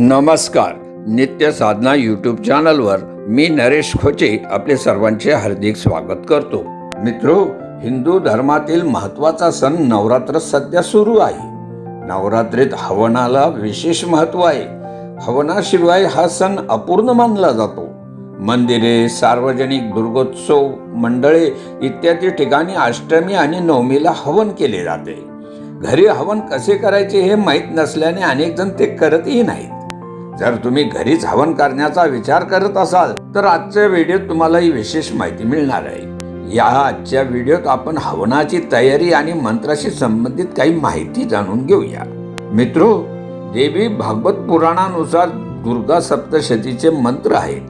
नमस्कार. नित्य साधना यूट्यूब चॅनलवर मी नरेश खोचे आपले सर्वांचे हार्दिक स्वागत करतो. मित्रो हिंदू धर्मातील महत्त्वाचा सण नवरात्र सध्या सुरू आहे. नवरात्रीत हवनाला विशेष महत्त्व आहे. हवनाशिवाय हा सण अपूर्ण मानला जातो. मंदिरे सार्वजनिक दुर्गोत्सव मंडळे इत्यादी ठिकाणी अष्टमी आणि नवमीला हवन केले जाते. घरी हवन कसे करायचे हे माहीत नसल्याने अनेक जण ते करतही नाहीत. जर तुम्ही घरीच हवन करण्याचा विचार करत असाल तर आजच्या व्हिडिओत तुम्हाला ही विशेष माहिती मिळणार आहे. या आजच्या व्हिडिओत आपण हवनाची तयारी आणि मंत्राशी संबंधित काही माहिती जाणून घेऊया. मित्रो देवी भागवत पुराणानुसार दुर्गा सप्तशतीचे मंत्र आहेत.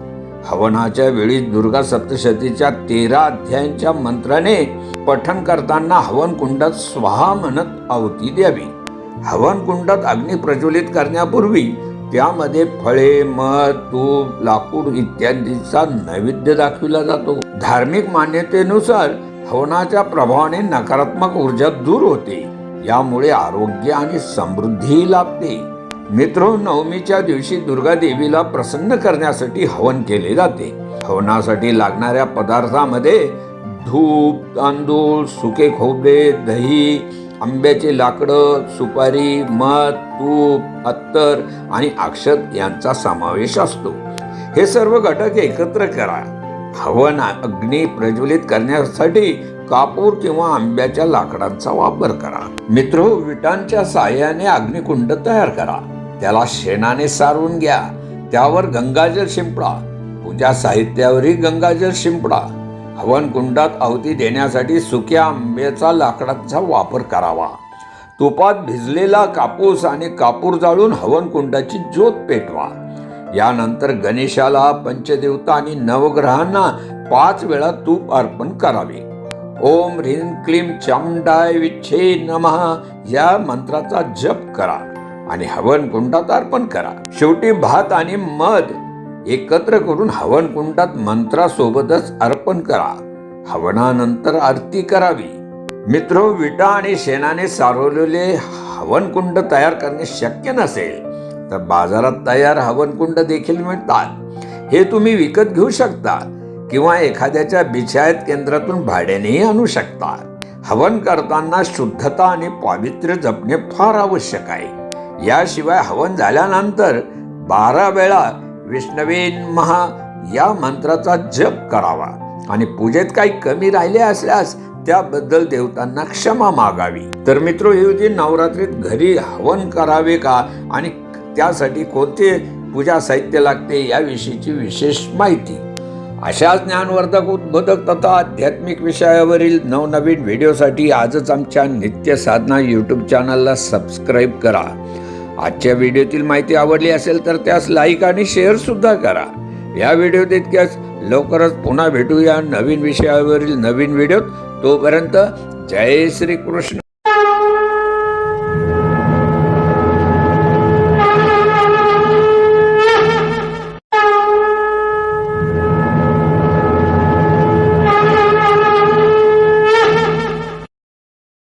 हवनाच्या वेळी दुर्गा सप्तशतीच्या तेरा अध्यायांच्या मंत्राने पठण करताना हवन कुंडात स्वाहा म्हणत आवती द्यावी. हवन कुंडात अग्नी प्रज्वलित करण्यापूर्वी त्यामध्ये फळे मध तूप लाकूड इत्यादींचा नैवेद्य दाखविला जातो. धार्मिक मान्यतेनुसार हवनाच्या प्रभावाने नकारात्मक ऊर्जा दूर होते. यामुळे आरोग्य आणि समृद्धी लाभते. मित्र नवमीच्या दिवशी दुर्गा देवीला प्रसन्न करण्यासाठी हवन केले जाते. हवनासाठी लागणाऱ्या पदार्थामध्ये धूप तांदूळ सुके खोबरे दही आंब्याची लाकडं सुपारी मध तूप अत्तर आणि अक्षत यांचा समावेश असतो. हे सर्व घटक एकत्र करा. हवन अग्नी प्रज्वलित करण्यासाठी कापूर किंवा आंब्याच्या लाकडांचा वापर करा. मित्र विटांच्या साह्याने अग्निकुंड तयार करा. त्याला शेणाने सारवून घ्या. त्यावर गंगाजल शिंपडा. पूजा साहित्यावरही गंगाजल शिंपडा. हवनकुंडात आहुती देण्यासाठी सुक्या आंब्याचा लाकडाचा वापर करावा. तुपात भिजलेला कापूस आणि कापूर जाळून हवनकुंडाची ज्योत पेटवा. यानंतर गणेशाला पंचदेवता आणि नवग्रहांना पाच वेळा तूप अर्पण करावे. ओम ह्रीं क्लीम चामडाय विच्छे नमः या मंत्राचा जप करा आणि हवनकुंडात अर्पण करा. शेवटी भात आणि मध एकत्र करून हवन कुंडात मंत्रासोबतच अर्पण करा. हवनानंतर आरती करावी. मित्र विटा आणि शेणाने सारवलेले हवनकुंड तयार करणे शक्य नसेल तर बाजारात तयार हवनकुंड देखील मिळतात. हे तुम्ही विकत घेऊ शकता किंवा एखाद्याच्या बिछायत केंद्रातून भाड्यानेही आणू शकता. हवन करताना शुद्धता आणि पावित्र्य जपणे फार आवश्यक आहे. याशिवाय हवन झाल्यानंतर बारा वेळा विष्णवेन महा या मंत्राचा जप करावा. आणि पूजेत काही कमी राहिले असल्यास त्याबद्दल देवतांना क्षमा मागावी. तर मित्र येऊदी नवरात्रीत घरी हवन करावे का? आणि त्यासाठी कोणते पूजा साहित्य लागते याविषयीची विशेष माहिती. अशा ज्ञानवर्धक उद्बोधक तथा आध्यात्मिक विषयावरील नवनवीन व्हिडिओसाठी आजच आमच्या नित्य साधना यूट्यूब चॅनलला सबस्क्राईब करा. आजच्या व्हिडिओतील माहिती आवडली असेल तर त्यास लाईक आणि शेअर सुद्धा करा. या व्हिडिओ तितक्याच लवकरच पुन्हा भेटूया नवीन विषयावरील नवीन व्हिडिओत. तोपर्यंत जय श्री कृष्ण